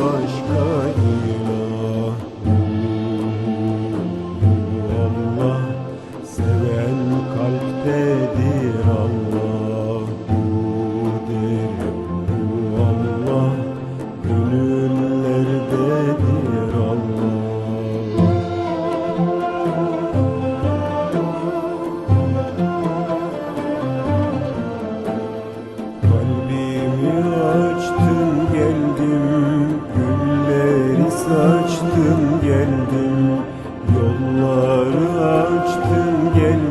başka ilah. Allah seven kalptedir Allah derim Allah gönüllerdedir Allah. Kalbimi geldim Yolları açtın geldim